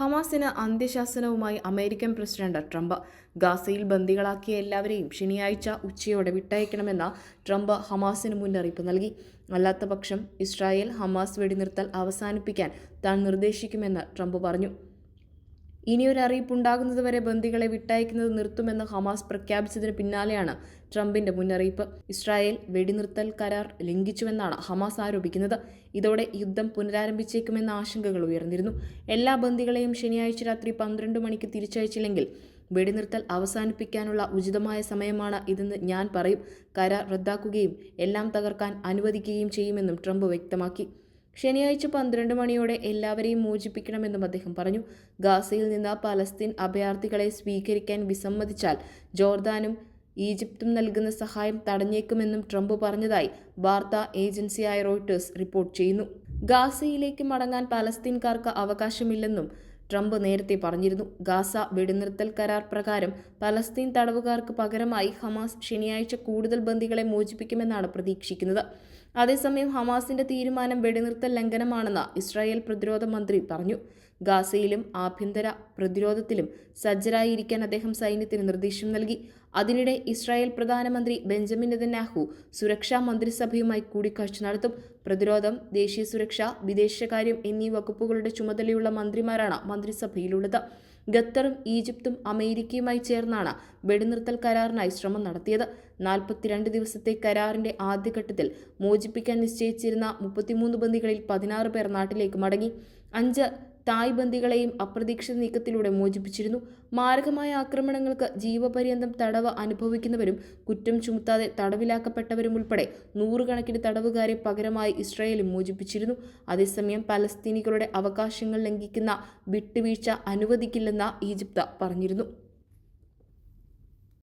ഹമാസിന് അന്ത്യശാസനവുമായി American president Trump. ഗാസയിൽ ബന്ദികളാക്കിയ എല്ലാവരെയും ശനിയാഴ്ച ഉച്ചയോടെ വിട്ടയക്കണമെന്ന ട്രംപ് ഹമാസിന് മുന്നറിയിപ്പ് നൽകി. അല്ലാത്തപക്ഷം ഇസ്രായേൽ ഹമാസ് വെടിനിർത്തൽ അവസാനിപ്പിക്കാൻ താൻ നിർദ്ദേശിക്കുമെന്ന് ട്രംപ് പറഞ്ഞു. ഇനിയൊരു അറിയിപ്പുണ്ടാകുന്നതുവരെ ബന്ദികളെ വിട്ടയക്കുന്നത് നിർത്തുമെന്ന് ഹമാസ് പ്രഖ്യാപിച്ചതിന് പിന്നാലെയാണ് ട്രംപിന്റെ മുന്നറിയിപ്പ്. ഇസ്രായേൽ വെടിനിർത്തൽ കരാർ ലംഘിച്ചുവെന്നാണ് ഹമാസ് ആരോപിക്കുന്നത്. ഇതോടെ യുദ്ധം പുനരാരംഭിച്ചേക്കുമെന്ന ആശങ്കകൾ ഉയർന്നിരുന്നു. എല്ലാ ബന്ദികളെയും ശനിയാഴ്ച രാത്രി പന്ത്രണ്ട് മണിക്ക് തിരിച്ചയച്ചില്ലെങ്കിൽ വെടിനിർത്തൽ അവസാനിപ്പിക്കാനുള്ള ഉചിതമായ സമയമാണ് ഇതെന്ന് ഞാൻ പറയും. കരാർ റദ്ദാക്കുകയും എല്ലാം തകർക്കാൻ അനുവദിക്കുകയും ചെയ്യുമെന്നും ട്രംപ് വ്യക്തമാക്കി. ശനിയാഴ്ച പന്ത്രണ്ട് മണിയോടെ എല്ലാവരെയും മോചിപ്പിക്കണമെന്നും അദ്ദേഹം പറഞ്ഞു. ഗാസയിൽ നിന്ന് പലസ്തീൻ അഭയാർത്ഥികളെ സ്വീകരിക്കാൻ വിസമ്മതിച്ചാൽ ജോർദാനും ഈജിപ്തും നൽകുന്ന സഹായം തടഞ്ഞേക്കുമെന്നും ട്രംപ് പറഞ്ഞതായി വാർത്താ ഏജൻസിയായ റോയിട്ടേഴ്സ് റിപ്പോർട്ട് ചെയ്യുന്നു. ഗാസയിലേക്ക് മടങ്ങാൻ പലസ്തീൻകാർക്ക് അവകാശമില്ലെന്നും ട്രംപ് നേരത്തെ പറഞ്ഞിരുന്നു. ഗാസ വെടിനിർത്തൽ കരാർ പ്രകാരം പലസ്തീൻ തടവുകാർക്ക് പകരമായി ഹമാസ് ശനിയാഴ്ച കൂടുതൽ ബന്ദികളെ മോചിപ്പിക്കുമെന്നാണ് പ്രതീക്ഷിക്കുന്നത്. അതേസമയം ഹമാസിന്റെ തീരുമാനം വെടിനിർത്തൽ ലംഘനമാണെന്ന് ഇസ്രായേൽ പ്രതിരോധ മന്ത്രി പറഞ്ഞു. ഗാസയിലും ആഭ്യന്തര പ്രതിരോധത്തിലും സജ്ജരായിരിക്കാൻ അദ്ദേഹം സൈന്യത്തിന് നിർദ്ദേശം നൽകി. അതിനിടെ ഇസ്രായേൽ പ്രധാനമന്ത്രി ബെഞ്ചമിൻ നെതന്യാഹു സുരക്ഷാ മന്ത്രിസഭയുമായി കൂടിക്കാഴ്ച നടത്തും. പ്രതിരോധം ദേശീയ സുരക്ഷ വിദേശകാര്യം എന്നീ വകുപ്പുകളുടെ ചുമതലയുള്ള മന്ത്രിമാരാണ് മന്ത്രിസഭയിലുള്ളത്. ഖത്തറും ഈജിപ്തും അമേരിക്കയുമായി ചേർന്നാണ് വെടിനിർത്തൽ കരാറിനായി ശ്രമം നടത്തിയത്. നാൽപ്പത്തിരണ്ട് ദിവസത്തെ കരാറിന്റെ ആദ്യഘട്ടത്തിൽ മോചിപ്പിക്കാൻ നിശ്ചയിച്ചിരുന്ന മുപ്പത്തിമൂന്ന് ബന്ദികളിൽ പതിനാറ് പേർ നാട്ടിലേക്ക് മടങ്ങി. അഞ്ച് തായ് ബന്ദികളെയും അപ്രതീക്ഷിത നീക്കത്തിലൂടെ മോചിപ്പിച്ചിരുന്നു. മാരകമായ ആക്രമണങ്ങൾക്ക് ജീവപര്യന്തം തടവ് അനുഭവിക്കുന്നവരും കുറ്റം ചുമത്താതെ തടവിലാക്കപ്പെട്ടവരും ഉൾപ്പെടെ നൂറുകണക്കിന് തടവുകാരെ പകരമായി ഇസ്രായേലും മോചിപ്പിച്ചിരുന്നു. അതേസമയം പലസ്തീനികളുടെ അവകാശങ്ങൾ ലംഘിക്കുന്ന വിട്ടുവീഴ്ച അനുവദിക്കില്ലെന്ന് ഈജിപ്ത് പറഞ്ഞിരുന്നു.